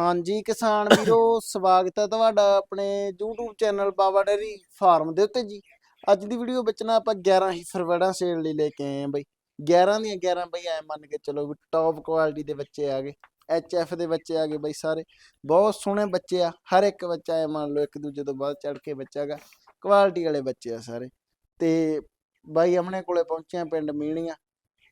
ਹਾਂਜੀ ਕਿਸਾਨ ਵੀਰੋ ਸਵਾਗਤ ਹੈ ਤੁਹਾਡਾ ਆਪਣੇ YouTube channel Baba dairy farm ਦੇ ਉੱਤੇ ਜੀ। ਅੱਜ ਦੀ ਵੀਡੀਓ ਵਿੱਚ ਨਾ ਆਪਾਂ 11 ਹੀ ਫਰਵੜਾ ਸੇਲ ਲਈ ਲੈ ਕੇ ਆਏ ਆਂ ਬਈ। 11 ਦੀਆਂ 11 ਬਈ ਐ ਮੰਨ ਕੇ ਚਲੋ ਵੀ ਟੌਪ ਕੁਆਲਿਟੀ ਦੇ ਬੱਚੇ ਆ ਗਏ ਐਚਐਫ ਦੇ ਬੱਚੇ ਆ ਗਏ ਬਈ ਸਾਰੇ। ਬਹੁਤ ਸੋਹਣੇ ਬੱਚੇ ਆ ਹਰ ਇੱਕ ਬੱਚਾ ਐ ਮੰਨ ਲਓ ਇੱਕ ਦੂਜੇ ਤੋਂ ਬਾਅਦ ਚੜ ਕੇ ਬੱਚਾ ਗਾ ਕੁਆਲਿਟੀ ਵਾਲੇ ਬੱਚੇ ਆ ਸਾਰੇ। ਤੇ ਬਾਈ ਆਪਣੇ ਕੋਲੇ ਪਹੁੰਚਿਆ ਪਿੰਡ ਮੀਣੀਆਂ।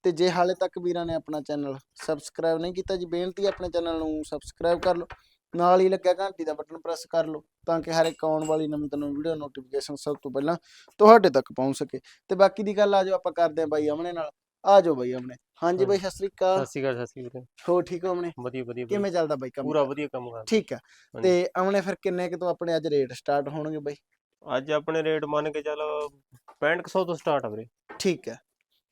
ਤੇ ਜੇ ਹਾਲੇ ਤੱਕ ਵੀਰਾਂ ਨੇ ਆਪਣਾ ਚੈਨਲ ਸਬਸਕ੍ਰਾਈਬ ਨਹੀਂ ਕੀਤਾ ਜੀ ਬੇਨਤੀ ਹੈ ਆਪਣੇ ਚੈਨਲ ਨੂੰ ਸਬਸਕ੍ਰਾਈਬ ਕਰ ਲਓ ਨਾਲ ਹੀ ਲੱਗਿਆ ਘੰਟੀ ਦਾ ਬਟਨ ਪ੍ਰੈਸ ਕਰ ਲਓ ਤਾਂ ਕਿ ਹਰ ਇੱਕ ਆਉਣ ਵਾਲੀ ਨਵੀਂ ਤੋਂ ਨਵੀਂ ਵੀਡੀਓ ਨੋਟੀਫਿਕੇਸ਼ਨ ਸਭ ਤੋਂ ਪਹਿਲਾਂ ਤੁਹਾਡੇ ਤੱਕ ਪਹੁੰਚ ਸਕੇ। ਤੇ ਬਾਕੀ ਦੀ ਗੱਲ ਆ ਆਪਾਂ ਕਰਦੇ ਹਾਂ ਬਾਈ ਆਮਣੇ ਨਾਲ ਆ ਜਾਓ ਬਾਈ ਆਮਣੇ। ਹਾਂਜੀ ਬਾਈ ਸਤਿ ਸ੍ਰੀ ਅਕਾਲ। ਸਤਿ ਸ਼੍ਰੀ ਅਕਾਲ ਸਤਿ ਸ਼੍ਰੀ ਅਕਾਲ। ਹੋ ਠੀਕ ਹੋ ਆਮਣੇ? ਵਧੀਆ ਵਧੀਆ। ਕਿਵੇਂ ਚੱਲਦਾ ਬਾਈ ਕੰਮ? ਪੂਰਾ ਵਧੀਆ ਕੰਮ ਕਰ। ਠੀਕ ਆ। ਤੇ ਆਮਣੇ ਫਿਰ ਕਿੰਨੇ ਕਿ ਤੋਂ ਆਪਣੇ ਅੱਜ ਰੇਟ ਸਟਾਰਟ ਹੋਣਗੇ ਬਾਈ? ਅੱਜ ਆਪਣੇ ਰੇਟ ਮੰਨ ਕੇ ਚੱਲ 6500 ਤੋਂ ਸਟਾਰਟ ਆ ਵੀਰੇ। ਠੀਕ ਆ।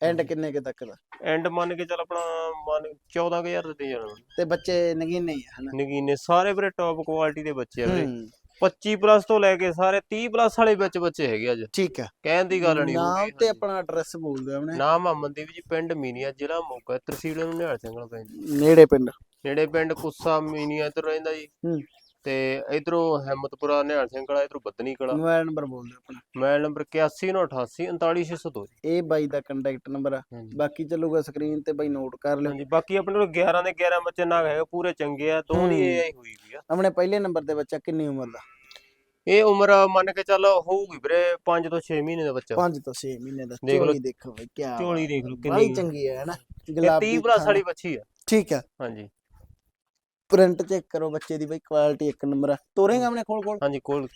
ਐਂਡ। ਕਿੰਨੇ ਕਿ ਤੱਕ ਦਾ? ਐਂਡ ਮੰਨ ਕੇ ਚੱਲ ਆਪਣਾ ਮੰਨ 14000 ਦੇ ਦੇ ਜਾਣਾ। ਤੇ ਬੱਚੇ ਨਗੀਨੇ ਹੀ ਆ ਹਨਾ? ਨਗੀਨੇ ਸਾਰੇ ਵੀਰੇ ਟੌਪ ਕੁਆਲਿਟੀ ਦੇ ਬੱਚੇ ਆ ਵੀਰੇ। ਹੂੰ। 25 ਪਲੱਸ ਤੋਂ ਲੈ ਕੇ ਸਾਰੇ 30 ਪਲੱਸ ਵਾਲੇ ਵਿੱਚ ਬੱਚੇ ਹੈਗੇ ਅੱਜ। ਠੀਕ ਆ। ਕਹਿਣ ਦੀ ਗੱਲ ਨਹੀਂ ਨਾਮ ਤੇ ਆਪਣਾ ਐਡਰੈਸ ਬੋਲ ਦਿਓ ਆਮਣੇ ਨਾਮ ਅਮਨਦੀਪ ਜੀ ਪਿੰਡ ਮੀਨੀਆ ਜ਼ਿਲ੍ਹਾ ਮੋਗਾ ਤਹਿਸੀਲ ਨੂੰ ਨਿਹਾਲ ਪੈਂਦਾ ਨੇੜੇ ਪਿੰਡ। ਨੇੜੇ ਪਿੰਡ ਕੁੱਸਾ ਮੀਨੀਆ ਇੱਧਰ ਰਹਿੰਦਾ ਜੀ। ਹੂੰ। ਤੇ ਇਧਰੋਂ ਹਿੰਮਤਪੁਰਾ ਨਿਹਾਲ ਸਿੰਘਲਾ ਇਧਰੋਂ ਬੱਦਨੀ ਕਲਾ ਮੋਬਾਈਲ ਨੰਬਰ ਬੋਲ ਦਿਓ ਆਪਣਾ। ਮੋਬਾਈਲ ਨੰਬਰ 8188 39602 ਇਹ ਬਾਈ ਦਾ ਕੰਟੈਕਟ ਨੰਬਰ ਆ। ਹਾਂਜੀ। ਬਾਕੀ ਚੱਲੂਗਾ ਸਕਰੀਨ ਤੇ ਬਾਈ ਨੋਟ ਕਰ ਲਿਓ। ਹਾਂਜੀ ਬਾਕੀ ਆਪਣੇ ਕੋਲ 11 ਦੇ 11 ਬੱਚੇ ਨਾਗ ਹੈਗੇ ਪੂਰੇ ਚੰਗੇ ਆ ਦੋ ਦੀ। ਇਹ ਹੋਈ ਵੀ ਆ। ਆਪਣੇ ਪਹਿਲੇ ਨੰਬਰ ਤੇ ਬੱਚਾ ਕਿੰਨੀ ਉਮਰ ਦਾ? ਇਹ ਉਮਰ ਮੰਨ ਕੇ ਚੱਲ ਹੋਊਗੀ ਵੀਰੇ 5 ਤੋਂ 6 ਮਹੀਨੇ ਦਾ ਬੱਚਾ। 5 ਤੋਂ 6 ਮਹੀਨੇ ਦਾ। ਦੇਖ ਲਓ। ਝੋਲੀ ਦੇਖੋ ਬਾਈ ਕੀ ਝੋਲੀ ਦੇਖ ਲਓ ਕਿੰਨੀ ਚੰਗੀ ਹੈ ਇਹ ਗੁਲਾਬੀ 30 ਪਲੱਸ। ਵਾਲੀ ਬੱਚੀ ਆ। ਠੀਕ ਆ। ਹਾਂਜੀ। ਪ੍ਰਿੰਟ ਚੈੱਕ ਕਰੋ ਬੱਚੇ ਦੀ ਬਾਈ ਕੁਆਲਿਟੀ ਇੱਕ ਨੰਬਰ ਆ। ਤੋਰੇਗਾ ਆਪਣੇ ਕੋਲ ਕੋਲ? ਹਾਂਜੀ ਕੋਲ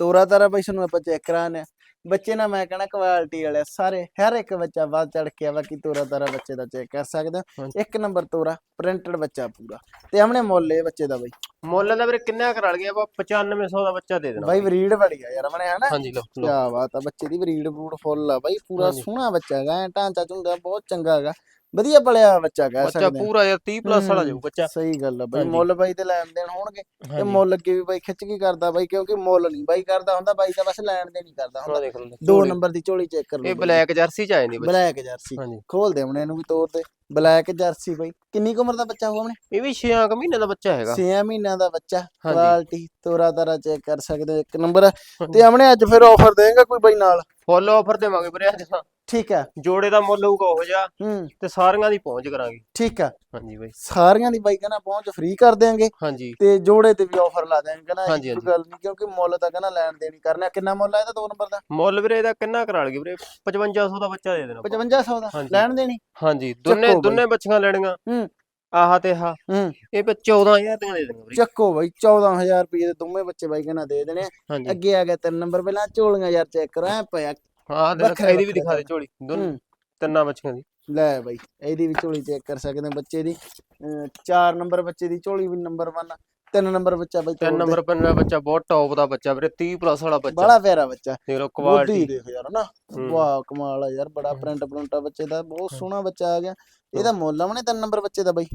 ਤੋਰਾ ਤਾਰਾ ਬਾਈ ਸਾਨੂੰ ਆਪਾਂ ਚੈੱਕ ਕਰਾਣੇ ਬੱਚੇ ਨਾ ਮੈਂ ਕਹਣਾ ਕੁਆਲਿਟੀ ਵਾਲੇ ਆ, ਸਾਰੇ ਹਰ ਇੱਕ ਬੱਚਾ ਵੱਧ ਚੜ ਕੇ ਆ ਬਾਕੀ ਤੋਰਾ ਤਾਰਾ ਬੱਚੇ ਦਾ ਚੈੱਕ ਕਰ ਸਕਦੇ। ਇੱਕ ਨੰਬਰ ਤੋਰਾ ਪ੍ਰਿੰਟਡ ਬੱਚਾ ਪੂਰਾ। ਤੇ ਆਪਣੇ ਮੁੱਲ ਇਹ ਬੱਚੇ ਦਾ ਬਾਈ? ਮੁੱਲ ਦਾ ਵੀਰੇ ਕਿੰਨਾ ਕਰਾ ਲਈਏ ਆਪਾਂ 9500 ਦਾ ਬੱਚਾ ਦੇ ਦੇਣਾ। ਬਾਈ ਬਰੀਡ ਬੜੀ ਆ ਯਾਰ ਆਪਣੇ ਹਨਾ? ਹਾਂਜੀ ਲਓ ਕਿਆ ਬਾਤ ਆ ਬੱਚੇ ਦੀ ਬਰੀਡ ਬੂਡ ਫੁੱਲ ਆ ਬਾਈ ਪੂਰਾ। ਸੋਹਣਾ ਬੱਚਾ ਹੈਗਾ ਐਂ ਢਾਂਚਾ ਝੁੰਗਾ ਬਹੁਤ ਚੰਗਾ ਹੈਗਾ। ਵਧੀਆ ਪਲਿਆ ਬੱਚਾ ਕਹਿ ਬੱਚਾ ਸਕਦੇ ਪੂਰਾ ਯਾਰ 30 ਪਲੱਸ ਵਾਲਾ ਹੂੰ, ਜਾਊ ਬੱਚਾ। ਸਹੀ ਗੱਲ ਆ ਬਾਈ। ਮੁੱਲ ਬਾਈ ਤੇ ਲੈਣ ਦੇਣ ਹੋਣਗੇ। ਤੇ ਮੁੱਲ ਅੱਗੇ ਵੀ ਬਾਈ ਖਿੱਚ ਕੀ ਕਰਦਾ ਬਾਈ ਕਿਉਂਕਿ ਮੁੱਲ ਨਹੀਂ ਬਾਈ ਕਰਦਾ ਹੁੰਦਾ ਬਾਈ ਤਾਂ ਬਸ ਲੈਣ ਦੇ ਨਹੀਂ ਕਰਦਾ ਹੁੰਦਾ। ਦੋ। ਨੰਬਰ ਦੀ ਝੋਲੀ ਚੈੱਕ ਕਰ ਲਓ ਇਹ ਬਲੈਕ ਜਰਸੀ ਚ ਆਏ ਨੇ ਬੱਚੇ। ਬਲੈਕ ਜਰਸੀ ਖੋਲ ਦੇ ਉਹਨੇ ਇਹਨੂੰ ਵੀ ਤੋੜ ਦੇ ਬਲੈਕ ਜਰਸੀ ਬਾਈ। ਕਿੰਨੀ ਕੁ ਉਮਰ ਦਾ ਬੱਚਾ ਹੋਊ ਆਪਣੇ ਇਹ ਵੀ 6 ਮਹੀਨੇ ਦਾ ਬੱਚਾ ਹੈਗਾ। 6 ਮਹੀਨਿਆਂ ਦਾ ਬੱਚਾ। ਕੁਆਲਿਟੀ ਤੋਰਾ ਤਾਰਾ ਚੈੱਕ ਕਰ ਸਕਦੇ ਹੋ। ਇੱਕ ਨੰਬਰ। ਤੇ ਆਪਣੇ ਅੱਜ ਫਿਰ ਆਫਰ ਦੇਗਾ ਕੋਈ ਬਾਈ ਨਾਲ? ਫੁੱਲ ਆਫਰ ਦੇਵਾਂਗੇ ਵੀਰੇ ਅੱਜ ਤਾਂ। ਠੀਕ ਆ ਜੋੜੇ ਦਾ ਮੁੱਲ ਹੋਊਗਾ ਉਹ ਜਿਹਾ ਹੂੰ। ਤੇ ਸਾਰੀਆਂ ਦੀ ਪਹੁੰਚ ਕਰਾਂਗੇ। ਠੀਕ ਆ ਹਾਂਜੀ ਬਾਈ। ਸਾਰੀਆਂ ਦੀ ਬਾਈ ਕਹਿੰਦਾ ਪਹੁੰਚ ਫ੍ਰੀ ਕਰ ਦਿਆਂਗੇ। ਹਾਂਜੀ। ਤੇ ਜੋੜੇ ਤੇ ਵੀ ਆਫਰ ਲਾ ਦਿਆਂਗੇ ਕਹਿੰਦਾ ਇਹ। ਗੱਲ ਨਹੀਂ ਕਿਉਂਕਿ ਮੁੱਲ ਤਾਂ ਕਹਿੰਦਾ ਲੈਣ ਦੇਣੀ ਕਰਨਾ। ਕਿੰਨਾ ਮੁੱਲ ਆ ਇਹਦਾ ਦੋ ਨੰਬਰ ਦਾ? ਮੁੱਲ ਵੀਰੇ ਇਹਦਾ ਕਿੰਨਾ ਕਰਾ ਲਈਏ ਵੀਰੇ? 5500 ਦਾ ਬੱਚਾ ਦੇ ਦੇਣਾ ਆਪਾਂ। 5500 ਦਾ। ਲੈਣ ਦੇਣੀ? ਹਾਂਜੀ। ਦੋਨੇ। ਦੋਨੇ ਬੱਚੀਆਂ ਲੈਣੀਆਂ। ਹੂੰ। ਆਹ ਤੇ ਆਹ। ਹੂੰ। ਇਹ ਪੇ 14000 ਦੀਆਂ ਦੇ ਦੇਣਗੇ ਵੀਰੇ। ਚੱਕੋ ਬਾਈ 14000 ਰੁਪਏ ਦੇ ਦੋਵੇਂ ਬੱਚੇ ਬਾਈ ਕਹਿੰਦਾ ਦੇ ਦੇਣੇ। ਅੱਗੇ ਆ ਗਿਆ ਤਿੰਨ ਨੰਬਰ। ਪਹਿਲਾਂ ਝੋਲੀਆਂ ਯਾਰ ਚੈੱਕ ਕਰੋ ਪਿਆ। ਆਹ ਦੇ ਵੱਖਰੇ ਇਹਦੀ ਵੀ ਦਿਖਾ ਦੇ ਝੋਲੀ। ਦੋਨੇ ਹੂੰ। ਤਿੰਨਾਂ ਬੱਚੀਆਂ ਦੀ। ਲੈ ਬਾਈ ਇਹਦੀ ਵੀ ਝੋਲੀ ਚੈੱਕ ਕਰ ਸਕਦੇ ਹੋ ਬੱਚੇ ਦੀ। ਅਹ ਚਾਰ ਨੰਬਰ ਬੱਚੇ ਦੀ ਝੋਲੀ ਵੀ ਨੰਬਰ 1 ਤਿੰਨ ਨੰਬਰ ਬੱਚਾ ਬਾਈ ਤਿੰਨ ਨੰਬਰ ਪੰਨਾ ਬੱਚਾ ਬਹੁਤ ਟੌਪ ਦਾ ਬੱਚਾ ਵੀਰੇ 30 ਪਲੱਸ ਵਾਲਾ ਬੱਚਾ। ਬੜਾ ਪਿਆਰਾ ਬੱਚਾ। ਦੇਖ ਲਓ ਕੁਆਲਿਟੀ ਦੇਖ ਯਾਰ ਨਾ ਹੂੰ। ਵਾਹ ਕਮਾਲ ਆ ਯਾਰ ਬੜਾ ਹੂੰ। ਪ੍ਰਿੰਟ ਪ੍ਰਿੰਟਾ ਬੱਚੇ ਦਾ ਬਹੁਤ ਹੂੰ। ਸੋਹਣਾ ਬੱਚਾ ਆ ਗਿਆ। ਇਹਦਾ ਮੁੱਲ ਆਵਣੇ ਤਿੰਨ ਨੰਬਰ ਬੱਚੇ ਦਾ ਬਾਈ?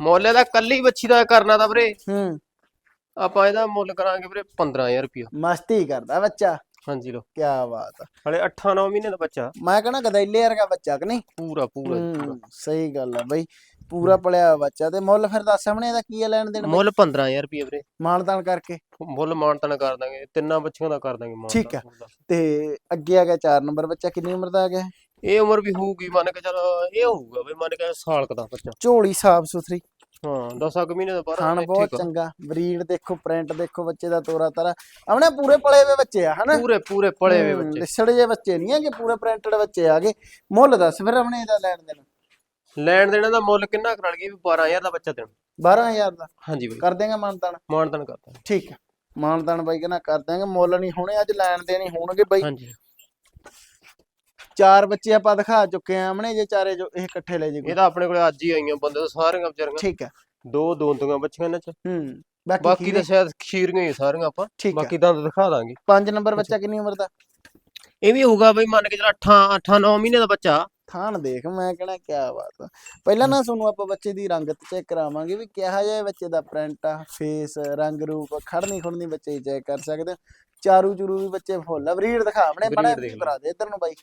ਮੁੱਲ ਦਾ ਕੱਲੀ ਬੱਚੀ ਦਾ ਕਰਨਾ ਤਾਂ ਵੀਰੇ। ਹੂੰ। ਆਪਾਂ ਇਹਦਾ ਮੁੱਲ ਕਰਾਂਗੇ ਵੀਰੇ 15000 ਰੁਪਿਆ ਮਸਤੀ ਕਰਦਾ ਬੱਚਾ। ਹਾਂਜੀ ਲੋ ਕੀ ਬਾਤ ਆ। ਹਲੇ 8-9 ਮਹੀਨੇ ਦਾ ਬੱਚਾ। ਮੈਂ ਕਹਣਾ ਗਦੈਲੇ ਵਰਗਾ ਬੱਚਾ ਕਿ ਨਹੀਂ? ਪੂਰਾ ਪੂਰਾ। ਹੂੰ, ਸਹੀ ਗੱਲ ਆ ਬਾਈ ਪੂਰਾ ਪਲਿਆ ਹੋਇਆ ਬੱਚਾ ਤੇ ਮੁੱਲ ਫਿਰ ਦੱਸ ਸਾਹਮਣੇ ਇਹਦਾ ਕੀ ਆ ਲੈਣ ਦੇਣ? ਮੁੱਲ 15000 ਰੁਪਏ ਵੀਰੇ। ਮਾਨਤਾਨ ਕਰਕੇ। ਮੁੱਲ ਮਾਨਤਨ ਕਰ ਦਾਂਗੇ ਤਿੰਨਾਂ ਬੱਚੀਆਂ ਦਾ ਕਰ ਦਾਂਗੇ ਮਾਨਤਨ ਠੀਕ ਆ। ਤੇ ਅੱਗੇ ਆ ਗਿਆ 4 ਨੰਬਰ ਬੱਚਾ ਕਿੰਨੀ ਉਮਰ ਦਾ ਆ ਗਿਆ? ਇਹ ਉਮਰ ਵੀ ਹੋਊਗੀ ਮੰਨ ਕੇ ਚੱਲ ਇਹ ਹੋਊਗਾ ਬਈ ਮੰਨ ਕੇ ਸਾਲ ਕੁ ਦਾ ਬੱਚਾ। ਝੋਲੀ ਸਾਫ਼ ਸੁਥਰੀ। ਹਾਂ 10 ਕੁ ਮਹੀਨੇ ਦਾ ਬਾਹਰ ਖਾਣ ਬਹੁਤ ਚੰਗਾ ਬਰੀਡ ਦੇਖੋ ਪ੍ਰਿੰਟ ਦੇਖੋ ਬੱਚੇ ਦਾ ਤੋਰਾ ਤਾਰਾ। ਆਪਣੇ ਪੂਰੇ ਪਲੇ ਹੋਏ ਬੱਚੇ ਆ ਹਨਾ? ਪੂਰੇ ਪੂਰੇ ਹੋਏ ਹੂੰ, ਬੱਚੇ। ਲਿਸੜ ਜੇ ਬੱਚੇ ਨਹੀਂ ਹੈਗੇ ਪੂਰੇ ਪ੍ਰਿੰਟਡ ਬੱਚੇ ਆ ਗਏ। ਮੁੱਲ ਦੱਸ ਫਿਰ ਆਪਣੇ ਇਹਦਾ ਲੈਣ ਦੇਣ। ਲੈਣ ਦੇਣ ਦਾ ਮੁੱਲ ਕਿੰਨਾ ਕਰਾ ਲਈਏ ਵੀ 12000 ਦਾ ਬੱਚਾ ਦੇਣਾ। 12000 ਦਾ? ਹਾਂਜੀ ਬਈ। ਕਰ ਦੇਗਾ ਮਾਨਤਾਨ? ਮਾਨਤਨ ਕਰਦਾ ਠੀਕ ਹੈ ਮਾਨਤਾਨ ਬਾਈ ਕਹਿੰਦਾ ਕਰ ਦਾਂਗੇ ਮੁੱਲ ਨਹੀਂ ਹੋਣੇ ਅੱਜ ਲੈਣ ਦੇਣੀ ਹੋਣਗੇ ਬਾਈ। ਹਾਂਜੀ। ਚਾਰ ਬੱਚੇ ਆਪਾਂ ਦਿਖਾ ਚੁੱਕੇ ਆ ਆਮਣੇ ਜੇ ਚਾਰੇ ਜੋ ਇਹ ਇਕੱਠੇ ਲੈ ਜੇ ਕੋਈ। ਇਹ ਤਾਂ ਆਪਣੇ ਕੋਲੇ ਅੱਜ ਹੀ ਆਈਆਂ ਬੰਦੇ ਤਾਂ ਸਾਰੀਆਂ ਵਿਚਾਰੀਆਂ। ਠੀਕ ਹੈ। ਦੋ ਦੋਂਦੀਆਂ ਬੱਚੀਆਂ ਇਹਨਾਂ ਚ। ਹੂੰ ਬਾਕੀ ਤਾਂ ਸ਼ਾਇਦ ਖੀਰੀਆਂ ਹੀ ਸਾਰੀਆਂ ਆਪਾਂ। ਠੀਕ ਹੈ। ਬਾਕੀ ਦੰਦ ਦਿਖਾ ਦਾਂਗੇ। ਪੰਜ ਨੰਬਰ ਬੱਚਾ ਕਿੰਨੀ ਉਮਰ ਦਾ? ਇਹ ਵੀ ਹੋਊਗਾ ਬਈ ਮੰਨ ਕੇ ਚੱਲ 8 8 9 ਮਹੀਨੇ ਦਾ ਬੱਚਾ। ਥਾਣ ਦੇਖ ਮੈਂ ਕਹਿਣਾ ਕਿਆ ਬਾਤ ਆ। ਪਹਿਲਾਂ ਨਾ ਤੁਹਾਨੂੰ ਆਪਾਂ ਬੱਚੇ ਦੀ ਰੰਗਤ ਚੈੱਕ ਕਰਾਵਾਂਗੇ ਵੀ ਕਿਹਾ ਜਾਏ ਬੱਚੇ ਦਾ ਪ੍ਰਿੰਟ ਆ ਫੇਸ ਰੰਗ ਰੂਪ ਖੜਨੀ ਖੁੜਨੀ ਬੱਚੇ ਚੈੱਕ ਕਰ ਸਕਦੇ ਚਾਰੂ ਚੂਰੂ ਵੀ ਬੱਚੇ ਫੁੱਲ ਆ। ਬਰੀਡ ਦਿਖਾ ਆਪਣੇ ਬੜਾ। ਕਰਾ ਦੇ ਇੱਧਰ ਨੂੰ ਬਾਈ।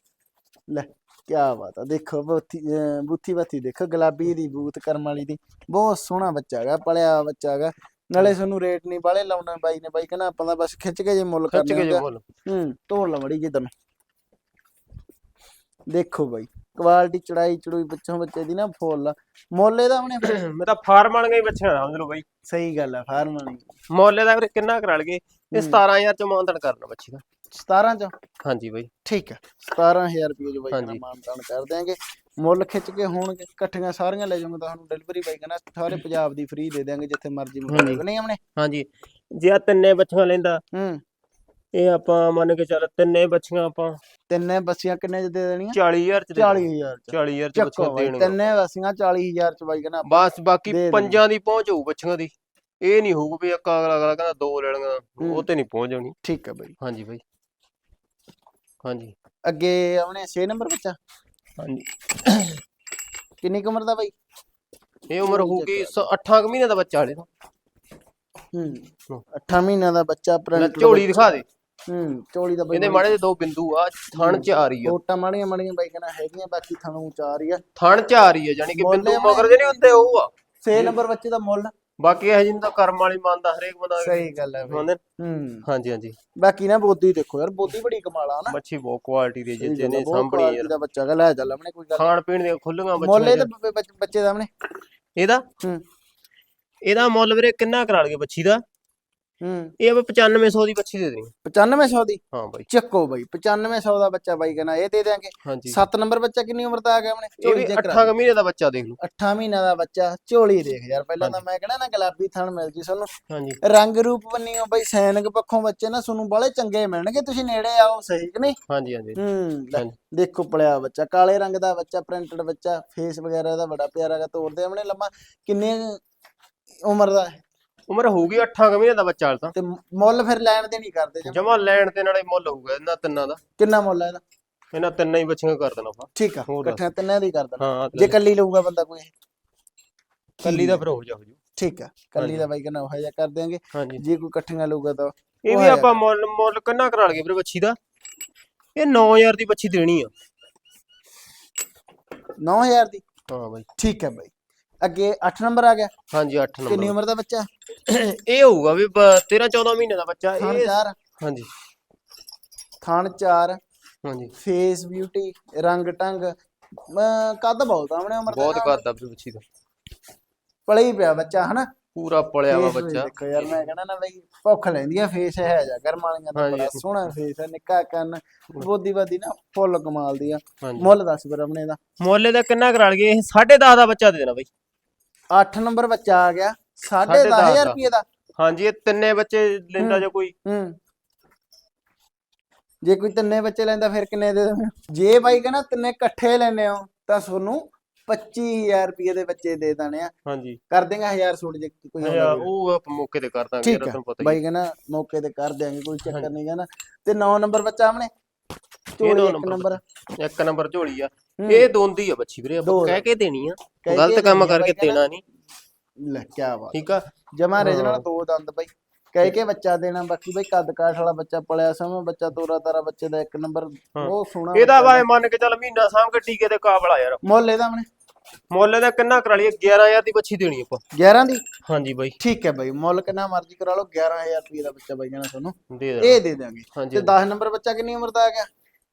ਲੈ ਕੀ ਬਾਤ ਆ। ਦੇਖੋ ਬੂਥੀ ਅਹ ਬੂਥੀ ਦੇਖੋ ਗੁਲਾਬੀ ਦੀ ਬੂਤ ਕਰਮ ਵਾਲੀ ਦੀ। ਬਹੁਤ ਸੋਹਣਾ ਬੱਚਾ ਹੈਗਾ ਪਲਿਆ ਬੱਚਾ ਹੈਗਾ। ਨਾਲੇ ਤੁਹਾਨੂੰ ਰੇਟ ਨਹੀਂ ਬਾਲੇ ਲਾਉਣਾ ਬਾਈ ਨੇ ਬਾਈ ਕਹਿੰਦਾ ਆਪਾਂ ਤਾਂ ਬਸ ਖਿੱਚ ਕੇ ਜੇ ਮੁੱਲ ਖਿੱਚ ਕਰਨੇ ਕੇ ਜੇ ਹੁੰਦੇ। ਆ। ਬੋਲ ਹੂੰ ਤੋੜ ਲਵੜੀ ਜਿੱਦਨ ਦੇਖੋ ਬਾਈ ਕੁਆਲਿਟੀ ਚੜਾਈ ਚੜੂਈ ਬੱਚੋਂ ਬੱਚੇ ਦੀ ਨਾ ਫੁੱਲ। ਮੁੱਲ ਦਾ ਉਹਨੇ ਮੈਂ ਤਾਂ ਫਾਰਮ ਵਾਲੀਆਂ ਹੀ ਬੱਚਿਆਂ ਸਮਝ ਲਓ ਬਾਈ। ਸਹੀ ਗੱਲ ਆ ਫਾਰਮ ਵਾਲੀ। ਮੁੱਲ ਦਾ ਵੀਰੇ ਕਿੰਨਾ ਕਰਾ ਲਗੇ ਇਹ ਹੂੰ। 17000 ਚ ਮਾਨਤਨ ਕਰਨਾ ਬੱਚੀ ਦਾ। 17 ਚ? ਹਾਂਜੀ ਬਾਈ। ਠੀਕ ਹੈ 17000 ਰੁਪਏ ਜੋ ਬਾਈ ਕਹਿੰਦਾ ਹਾਂਜੀ। ਮਾਨਤਾਨ ਕਰ ਦਿਆਂਗੇ। ਮੁੱਲ ਖਿੱਚ ਕੇ ਹੋਣਗੇ ਇਕੱਠੀਆਂ ਸਾਰੀਆਂ ਲੈ ਜਾਵਾਂਗੇ ਤੁਹਾਨੂੰ ਡਿਲੀਵਰੀ ਬਾਈ ਕਹਿੰਦਾ ਸਾਰੇ ਪੰਜਾਬ ਦੀ ਫ੍ਰੀ ਦੇ ਦਿਆਂਗੇ ਜਿੱਥੇ ਮਰਜ਼ੀ ਮੰਗਾ ਹਾਂਜੀ। ਲਓ ਨਹੀਂ ਆਮਣੇ ਹਾਂਜੀ। ਜੇ ਆ ਤਿੰਨੇ ਬੱਚੀਆਂ ਲੈਂਦਾ ਹੂੰ। ਇਹ ਆਪਾਂ ਮੰਨ ਕੇ ਚੱਲ ਤਿੰਨੇ ਬੱਚੀਆਂ ਆਪਾਂ ਤਿੰਨੇ ਬੱਸੀਆਂ ਕਿੰਨੇ ਚ ਦੇ ਦੇਣੀਆਂ? 40000 ਚ ਦੇ 40000 ਚ। 40000 ਚ ਚੱਕੋ ਬੱਚੀਆਂ ਬਾਈ ਦੇਣਗੇ ਤਿੰਨੇ ਬੱਸੀਆਂ 40000 ਚ ਬਾਈ ਕਹਿੰਦਾ ਬਸ ਬਾਕੀ ਦੇ ਦੇਣਗੇ। ਪੰਜਾਂ ਦੀ ਪਹੁੰਚ ਹੋਊ ਬੱਚੀਆਂ ਦੀ। ਇਹ ਨਹੀਂ ਹੋਊ ਵੀ ਇੱਕ ਅਗਲਾ ਅਗਲਾ ਕਹਿੰਦਾ ਦੋ ਲੈ ਹੂੰ। ਉਹ ਤੇ ਨਹੀਂ ਪਹੁੰਚ ਜਾਣੀ। ਠੀਕ ਹੈ ਬਾਈ। ਹਾਂਜੀ ਬਾਈ। ਹਾਂਜੀ। ਅੱਗੇ ਆਉਣੇ 6 ਨੰਬਰ ਬੱਚਾ? ਹਾਂਜੀ। ਕਿੰਨੀ ਕੁ ਉਮਰ ਦਾ ਬਾਈ? ਇਹ ਉਮਰ ਹੋਊਗੀ check 8 ਕੁ ਮਹੀਨੇ ਦਾ ਬੱਚਾ ਹਲੇ ਤਾਂ। ਹੂੰ ਹੂੰ। 8 ਮਹੀਨਿਆਂ ਦਾ ਬੱਚਾ ਪ੍ਰਿੰਟ ਝੋਲੀ ਦਿਖਾ ਦੇ। ਹੂੰ ਝੋਲੀ ਦਾ ਬਾਈ ਇਹਦੇ ਮਾੜੇ ਜਿਹੇ ਦੋ ਬਿੰਦੂ ਆ ਥਣ ਚ ਆ ਰਹੀ ਆ। ਕੋਟਾ ਮਾੜੀਆਂ ਮਾੜੀਆਂ ਬਾਈ ਕਹਿੰਦਾ ਹੈਗੀਆਂ ਬਾਕੀ ਥਾਣੋਂ ਚਾਰ ਹੀ ਆ। ਥਣ ਚ ਆ ਰਹੀ ਆ ਯਾਨੀ ਕਿ ਬਿੰਦੂ ਮਗਰ ਜਿਹੜੇ ਹੁੰਦੇ ਉਹ ਆ। 6 ਨੰਬਰ ਬੱਚੇ ਦਾ ਮੁੱਲ। ਬਾਕੀ ਇਹ ਜਿੰਦਾ ਕਰਮ ਵਾਲੀ ਮੰਨਦਾ ਹਰੇਕ ਬੰਦਾ ਸਹੀ ਗੱਲ ਹੈ ਬਾਈ। ਮੰਨਦੇ ਹੂੰ। ਹਾਂਜੀ ਹਾਂਜੀ। ਬਾਕੀ ਨਾ ਬੋਦੀ ਦੇਖੋ ਯਾਰ ਬੋਦੀ ਬੜੀ ਕਮਾਲ ਨਾ ਮੱਛੀ ਬਹੁਤ ਕੁਆਲਿਟੀ ਦੀ ਸਹੀ ਜਿੱਤੇ ਗੱਲ ਆ, ਨੇ ਬਹੁਤ ਸਾਂਭਣੀ quality ਯਾਰ। ਦਾ ਬੱਚਾ ਹੈਗਾ ਲੈ ਚੱਲ ਆਪਣੇ ਕੋਈ ਗੱਲ ਖਾਣ ਪੀਣ ਦੀਆਂ ਖੁੱਲੀਆਂ ਮੁੱਲ ਬ- ਬ- ਬੱਚੇ ਆਪਣੇ? ਇਹਦਾ? ਹੂੰ। ਇਹਦਾ ਮੁੱਲ ਵੀਰੇ ਕਿੰਨਾ ਕਰਾ ਲਗੇ ਬੱਚੀ ਦਾ? ਹੂੰ। ਇਹ ਆਪਾਂ 9500 ਦੀ ਬੱਚੀ ਦੇ ਦੇਣੀ। 9500 ਦੀ? ਹਾਂ ਬਾਈ। ਚੱਕੋ ਬਾਈ 9500 ਦਾ ਬੱਚਾ ਬਾਈ ਕਹਿੰਦਾ ਇਹ ਦੇ ਹਾਂਜੀ। 7 ਨੰਬਰ ਬੱਚਾ ਕਿੰਨੀ ਉਮਰ ਦਾ ਆ ਗਿਆ ਆਪਣੇ? ਇਹ ਵੀ 8 ਮਹੀਨੇ ਦਾ ਬੱਚਾ ਦੇਖ ਲਓ। 8 ਮਹੀਨਿਆਂ ਦਾ ਬੱਚਾ ਝੋਲੀ ਦੇਖ ਯਾਰ ਪਹਿਲਾਂ ਤਾਂ ਮੈਂ ਕਹਿੰਦਾ ਨਾ ਗੁਲਾਬੀ ਥਣ ਮਿਲ ਜੀ ਸਾਨੂੰ ਹਾਂਜੀ। ਰੰਗ ਰੂਪ ਬੰਨੀਓ ਬਈ ਸੈਨਿਕ ਪੱਖੋਂ ਬੱਚੇ ਨਾ ਤੁਹਾਨੂੰ ਬਾਲੇ ਚੰਗੇ ਮਿਲਣਗੇ ਤੁਸੀਂ ਨੇੜੇ ਆਓ ਸਹੀ ਕਿ ਨਹੀਂ? ਹਾਂਜੀ ਹਾਂਜੀ। ਹੂੰ। ਦੇਖੋ ਪਲਿਆ ਬੱਚਾ ਕਾਲੇ ਰੰਗ ਦਾ ਬੱਚਾ ਪ੍ਰਿੰਟਡ ਬੱਚਾ ਫੇਸ ਵਗੈਰਾ ਦਾ ਬੜਾ ਪਿਆਰਾ ਹੈਗਾ ਤੋੜਦੇ ਆਪਣੇ ਲੰਮਾ। ਕਿੰਨੇ ਉਮਰ ਦਾ ਹੈ? ਉਮਰ ਹੋਊਗੀ 8 ਮਹੀਨੇ ਦਾ ਬੱਚਾ ਹਾਲ ਤਾਂ। ਤੇ ਮੁੱਲ ਫਿਰ ਲੈਣ ਦੇ ਨਹੀਂ ਕਰਦੇ ਜਮਾਂ। ਜਮਾ ਲੈਣ ਤੇ ਨਾਲੇ ਮੁੱਲ ਹੋਊਗਾ ਇਹਨਾਂ ਤਿੰਨਾਂ ਦਾ। ਕਿੰਨਾ ਮੁੱਲ ਹੈ ਇਹਦਾ? ਇਹਨਾਂ ਤਿੰਨਾਂ ਹੀ ਬੱਚੀਆਂ ਕਰ ਦੇਣਾ ਆਪਾਂ। ਠੀਕ ਆ ਹੋਰ ਦੱਸ। ਇਕੱਠਿਆਂ ਤਿੰਨਾਂ ਦੀ ਕਰ ਦੇਣਾ। ਹਾਂ ਜੇ ਕੱਲੀ ਲਊਗਾ ਬੰਦਾ ਕੋਈ ਕੱਲੀ ਦਾ ਫਿਰ ਹੋ ਜਾ ਹੋ ਜੂ। ਠੀਕ ਆ ਕੱਲੀ ਹਾਂਜੀ। ਦਾ ਬਾਈ ਕਹਿੰਦਾ ਉਹ ਜਿਹਾ ਕਰ ਦਿਆਂਗੇ। ਹਾਂਜੀ। ਜੇ ਕੋਈ ਇਕੱਠੀਆਂ ਲਊਗਾ ਤਾਂ ਇਹ ਉਹ ਵੀ ਹੈ। ਆਪਾਂ ਮੁੱਲ ਮੁੱਲ ਕਿੰਨਾ ਕਰਾ ਲਗੇ ਵੀਰੇ ਬੱਚੀ ਦਾ? ਇਹ 9000 ਦੀ ਬੱਚੀ ਦੇਣੀ ਆ। 9000 ਦੀ? ਹਾਂ ਬਾਈ। ਠੀਕ ਹੈ ਬਾਈ। ਅੱਗੇ 8 ਨੰਬਰ ਆ ਗਿਆ? ਹਾਂਜੀ 8 ਕਿੰਨੀ ਨੰਬਰ ਉਮਰ ਦਾ ਬੱਚਾ? ਇਹ ਹੋਊਗਾ ਵੀ 13 14 ਮਹੀਨੇ ਦਾ ਬੱਚਾ ਇਹ ਚਾਰ। ਹਾਂਜੀ। ਥਣ ਚਾਰ। ਹਾਂਜੀ। ਫੇਸ ਬਿਊਟੀ ਰੰਗ ਟੰਗ। ਕੱਦ ਬਹੁਤ ਆ ਆਪਣੇ ਉਮਰ ਦੇ ਬਹੁਤ ਨਾਲ। ਕਰਦਾ ਵੀ ਬੱਚੀ ਦਾ ਪਲੇ ਪਿਆ ਬੱਚਾ ਹਨਾ? ਪੂਰਾ ਪਲਿਆ ਵਾ ਬੱਚਾ। ਦੇਖੋ ਯਾਰ ਮੈਂ ਕਹਿੰਦਾ ਨਾ ਬਈ ਭੁੱਖ ਲੈਂਦੀ ਆ ਫੇਸ ਹੈ ਜਾ ਗਰਮ ਵਾਲੀਆਂ ਦਾ। ਬੜਾ ਸੋਹਣਾ ਫੇਸ ਹੈ ਨਿੱਕਾ ਕੰਨ ਬੋਦੀ ਬਾਦੀ ਨਾ ਫੁੱਲ ਕਮਾਲ ਦੀ ਆ। ਮੁੱਲ ਦੱਸ ਫਿਰ ਆਪਣੇ ਦਾ। ਮੁੱਲ ਦਾ ਕਿੰਨਾ ਕਰਾ ਲਗੇ ਇਹ 10.5 ਦਾ ਬੱਚਾ ਦੇ ਦੇਣਾ ਬਾਈ। 8 ਨੰਬਰ ਬੱਚਾ ਆ ਗਿਆ ਸਾਢੇ ਦਸ 10500 ਦਾ। ਰੁਪਏ ਦਾ। ਹਾਂਜੀ ਇਹ ਤਿੰਨੇ ਬੱਚੇ ਲੈਂਦਾ। ਜੇ ਕੋਈ। ਹੂੰ। ਜੇ ਕੋਈ ਤਿੰਨੇ ਬੱਚੇ ਲੈਂਦਾ ਫਿਰ ਕਿੰਨੇ ਦੇ ਦੋਗੇ ਜੇ ਬਾਈ ਕਹਿੰਦਾ ਤਿੰਨੇ ਇਕੱਠੇ ਲੈਨੇ ਹੋ ਤਾਂ ਤੁਹਾਨੂੰ 25000 ਰੁਪਏ ਦੇ ਬੱਚੇ ਦੇ ਦੇਣੇ ਆ। ਹਾਂਜੀ। ਕਰ ਦੇਗਾ 1000 ਸੂਟ ਜੇ ਕੋਈ। ਉਹ ਆਪਾਂ ਮੌਕੇ ਤੇ ਕਰ ਦਾਂਗੇ ਤੁਹਾਨੂੰ ਪਤਾ ਹੀ ਬਾਈ ਕਹਿੰਦਾ ਮੌਕੇ ਤੇ ਕਰ ਦਿਆਂਗੇ ਕੋਈ ਚੱਕਰ। ਨਹੀਂ ਕਹਿੰਦਾ ਤੇ 9 ਨੰਬਰ ਬੱਚਾ ਆਮਣੇ ਇਹ ਝੋਲੀ ਇੱਕ ਨੰਬਰ। ਇੱਕ ਨੰਬਰ ਝੋਲੀ ਆ। ਇਹ ਦੋਂਦੀ ਆ ਬੱਚੀ ਵੀਰੇ ਆਪਾਂ। ਕਹਿ ਕੇ ਦੇਣੀ ਆ। ਕਹਿ ਕੇ ਗਲਤ ਕੰਮ ਦੇਣੀ ਆ ਕਰਕੇ ਬਾਈ ਦੇਣਾ ਨਹੀਂ। ਲੈ ਕੀ ਬਾਤ। ਠੀਕ ਆ? ਜਮਾ ਹਾਂ। ਨਾਲ ਦੋ ਦੰਦ ਬਾਈ। ਕਹਿ ਕੇ ਬੱਚਾ ਦੇਣਾ ਬਾਕੀ ਬਾਈ ਕੱਦ ਕਾਠ ਵਾਲਾ ਬੱਚਾ ਪਲਿਆ ਸਮਾਂ ਬੱਚਾ ਤੋਰਾ ਤਾਰਾ ਬੱਚੇ ਦਾ ਇੱਕ ਨੰਬਰ ਹਾਂ। ਬਹੁਤ ਸੋਹਣਾ ਇਹਦਾ ਬੱਚਾ ਵਾਏ ਮੰਨ ਕੇ ਚੱਲ ਮਹੀਨਾ ਸਾਂਭ ਕੇ ਟੀਕੇ ਦੇ ਕਾਬਲ ਯਾਰ। ਮੁੱਲ ਇਹਦਾ ਆਪਣੇ? ਮੁੱਲ ਦਾ ਕਿੰਨਾ ਕਰਾ ਲਈਏ? 11000 ਦੀ ਬੱਚੀ ਦੇਣੀ ਆਪਾਂ। 11 ਦੀ? ਹਾਂਜੀ ਬਾਈ। ਠੀਕ ਹੈ ਬਾਈ ਮੁੱਲ ਕਿੰਨਾ ਮਰਜ਼ੀ ਕਰਾ ਲਓ 11000 ਰੁਪਏ ਦਾ ਬੱਚਾ ਬਾਈ ਕਹਿੰਦਾ ਤੁਹਾਨੂੰ। ਦੇ ਇਹ ਦੇ ਦਾਂਗੇ ਹਾਂਜੀ ਤੇ 10 ਨੰਬਰ ਬੱਚਾ ਕਿੰਨੀ ਉਮਰ ਦਾ ਆ ਗਿਆ?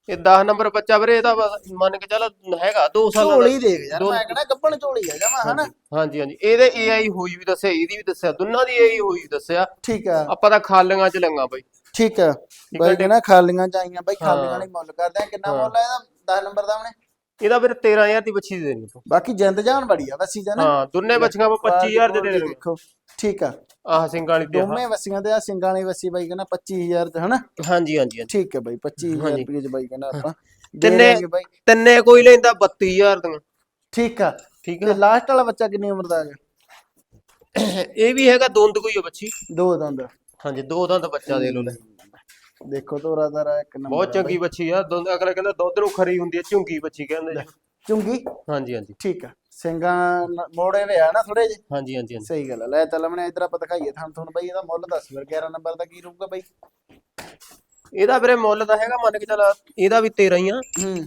ਇਹ 10 ਨੰਬਰ ਬੱਚਾ ਵੀਰੇ ਇਹਦਾ ਬਸ ਮੰਨ ਕੇ ਚੱਲ ਹੈਗਾ 2 ਸਾਲਾਂ ਦਾ। ਝੋਲੀ ਦੇਖ ਯਾਰ ਦੋ- ਮੈਂ ਕਹਿੰਦਾ ਗੱਪਣ ਝੋਲੀ ਆ ਜਮਾ ਹਨਾ? ਹਾਂਜੀ ਹਾਂਜੀ ਇਹਦੇ AI ਹੋਈ ਵੀ ਦੱਸਿਆ ਇਹਦੀ ਵੀ ਦੱਸਿਆ ਦੋਨਾਂ ਦੀ AI ਹੋਈ ਵੀ ਦੱਸਿਆ। ਠੀਕ ਆ। ਆਪਾਂ ਤਾਂ ਖਾਲੀਆਂ ਚ ਲੰਗਾ ਬਾਈ। ਠੀਕ ਆ। ਬਾਈ। ਕਹਿੰਦਾ ਖਾਲੀਆਂ ਚਾਹੀਆਂ ਬਾਈ। ਖਾਲੀਆਂ ਵਾਲੀ ਮੁੱਲ ਕਰਦੇ ਆ ਕਿੰਨਾ। ਮੁੱਲ ਆ ਇਹਦਾ? 10 ਨੰਬਰ ਦਾ ਉਹਨੇ? ਇਹਦਾ ਵੀਰੇ 13000 ਦੀ ਬੱਚੀ ਦੇ ਦੇਣੀ ਆਪਾਂ ਬਾਕੀ ਜਿੰਦ ਜਾਨ ਬੜੀ ਆ ਵਸੀ ਜਾਨ। ਹਾਂ ਦੋਨੇ ਬੱਚੀਆਂ ਆਪਾਂ 25000 ਦੇ ਦੇ ਦੇਣਗੇ ਦੇਖੋ ਠੀਕ ਆ। ਆਹ ਸਿੰਘਾਂ ਵਾਲੀ ਤੇ ਆਹ। ਦੋਵੇਂ ਵਸੀਆਂ ਦੇ ਆ ਸਿੰਗਾਂ ਵਾਲੀ ਵਸੀ ਬਾਈ ਕਹਿੰਦਾ 25000 ਚ ਹਨਾ? ਹਾਂਜੀ ਹਾਂਜੀ ਹਾਂਜੀ। ਠੀਕ ਹੈ ਬਾਈ 25000 ਹਾਂਜੀ। ਰੁਪਏ ਚ ਬਾਈ ਕਹਿੰਦਾ ਆਪਾਂ। ਦੇ ਤਿੰਨੇ- ਦਿਆਂਗੇ ਬਾਈ। ਤਿੰਨੇ ਕੋਈ ਲੈਂਦਾ 32000 ਦੀਆਂ। ਠੀਕ ਆ। ਠੀਕ ਤੇ ਲਾਸਟ ਵਾਲਾ ਬੱਚਾ ਕਿੰਨੀ ਉਮਰ ਦਾ ਹੈਗਾ? ਇਹ ਵੀ ਹੈਗਾ ਦੁੰਦ ਕੋਈ ਆ ਬੱਚੀ। ਦੋ ਦੰਦ। ਹਾਂਜੀ ਦੋ ਦੰਦ ਬੱਚਾ ਦੇ ਲੋ ਲੈ। ਦੇਖੋ ਤੋਰਾ ਤਾਰਾ ਇੱਕ ਨੰਬਰ ਬਹੁਤ ਚੰਗੀ ਬੱਚੀ ਆ। ਦੁੰਦ ਅਗਲਾ ਕਹਿੰਦਾ ਦੁੱਧ ਨੂੰ ਖਰੀ ਹੁੰਦੀ ਆ ਝੁੰਗੀ ਬੱਚੀ ਕਹਿੰਦੇ ਜੀ। ਚੁੰਗੀ ਹਾਂਜੀ ਹਾਂਜੀ। ਠੀਕ ਆ। ਸਿੰਘਾਂ ਨ- ਮੋੜੇ ਵੇ ਆ ਨਾ ਥੋੜੇ ਜਿਹੇ? ਹਾਂਜੀ ਹਾਂਜੀ ਹਾਂਜੀ। ਸਹੀ ਗੱਲ ਆ। ਲੈ ਚੱਲ ਮਨੇ ਇਧਰ ਆਪਾਂ ਦਿਖਾਈਏ ਤੁਹਾਨੂੰ। ਤੁਹਾਨੂੰ ਬਾਈ ਇਹਦਾ ਮੁੱਲ ਦੱਸ ਫਿਰ। 11 ਨੰਬਰ ਦਾ ਕੀ ਰਹੂਗਾ ਬਾਈ? ਇਹਦਾ ਵੀਰੇ ਮੁੱਲ ਤਾਂ ਹੈਗਾ ਮੰਨ ਕੇ ਚੱਲ ਇਹਦਾ ਵੀ 13 ਹੀ ਆ। ਹੂੰ।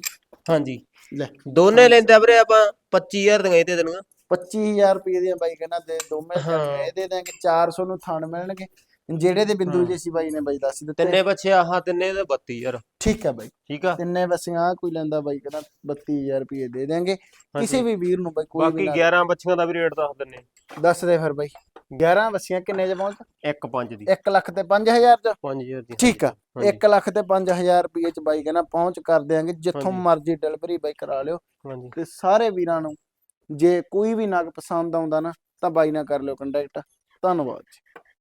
ਹਾਂਜੀ। ਲੈ। ਦੋਨੇ ਲੈਂਦੇ ਆ ਵੀਰੇ ਆਪਾਂ 25000 ਦੀਆਂ ਇਹ ਦੇ ਦੇਣਗੇ 25000 ਰੁਪਏ ਦੀਆਂ ਬਾਈ ਕਹਿੰਦਾ ਦੇ ਦੋਵੇਂ ਹਾਂ। ਇਹ ਦੇ ਦਾਂਗੇ 400 ਨੂੰ ਥਣ ਮਿਲਣਗੇ। ਜਿਹੜੇ ਦੇ ਬਿੰਦੂ। ਜੇ ਸੀ ਬਾਈ ਨੇ ਬਾਈ ਦੱਸ ਦਿੱਤੇ। ਤਿੰਨੇ ਬੱਚੇ ਆਹ ਤਿੰਨੇ ਦੇ 32000 ਠੀਕ ਹੈ ਬਾਈ। ਠੀਕ ਆ? ਤਿੰਨੇ ਵਸੀਆਂ ਕੋਈ ਲੈਂਦਾ ਬਾਈ ਕਹਿੰਦਾ 32000 ਰੁਪਏ ਦੇ ਦੇਾਂਗੇ ਕਿਸੇ ਵੀ ਵੀਰ ਨੂੰ ਬਾਈ ਕੋਈ ਬਾਕੀ ਨਾ 11 ਬੱਚੀਆਂ ਦਾ ਵੀ ਰੇਟ ਦੱਸ ਦਿੰਨੇ। ਦੱਸ ਦੇ ਫਿਰ ਬਾਈ। 11 ਵਸੀਆਂ ਕਿੰਨੇ ਚ ਪਹੁੰਚ? 1 5 ਦੀ। 1 ਲੱਖ ਤੇ 5000 ਚ? 5000 ਦੀ। ਠੀਕ ਆ। ਹਾਂਜੀ, 1 ਲੱਖ ਤੇ 5000 ਰੁਪਏ ਚ ਬਾਈ ਕਹਿੰਦਾ ਪਹੁੰਚ ਕਰ ਦਿਆਂਗੇ। ਜਿੱਥੋਂ। ਮਰਜ਼ੀ ਡਿਲੀਵਰੀ ਬਾਈ ਕਰਾ ਲਿਓ। ਹਾਂਜੀ। ਤੇ ਸਾਰੇ ਵੀਰਾਂ ਨੂੰ ਜੇ ਕੋਈ ਵੀ ਨਗ ਪਸੰਦ ਆਉਂਦਾ ਨਾ ਤਾਂ ਬਾਈ ਨਾਲ ਕਰ ਲਿਓ ਕੰਟੈਕਟ ਧੰਨਵਾਦ ਜੀ।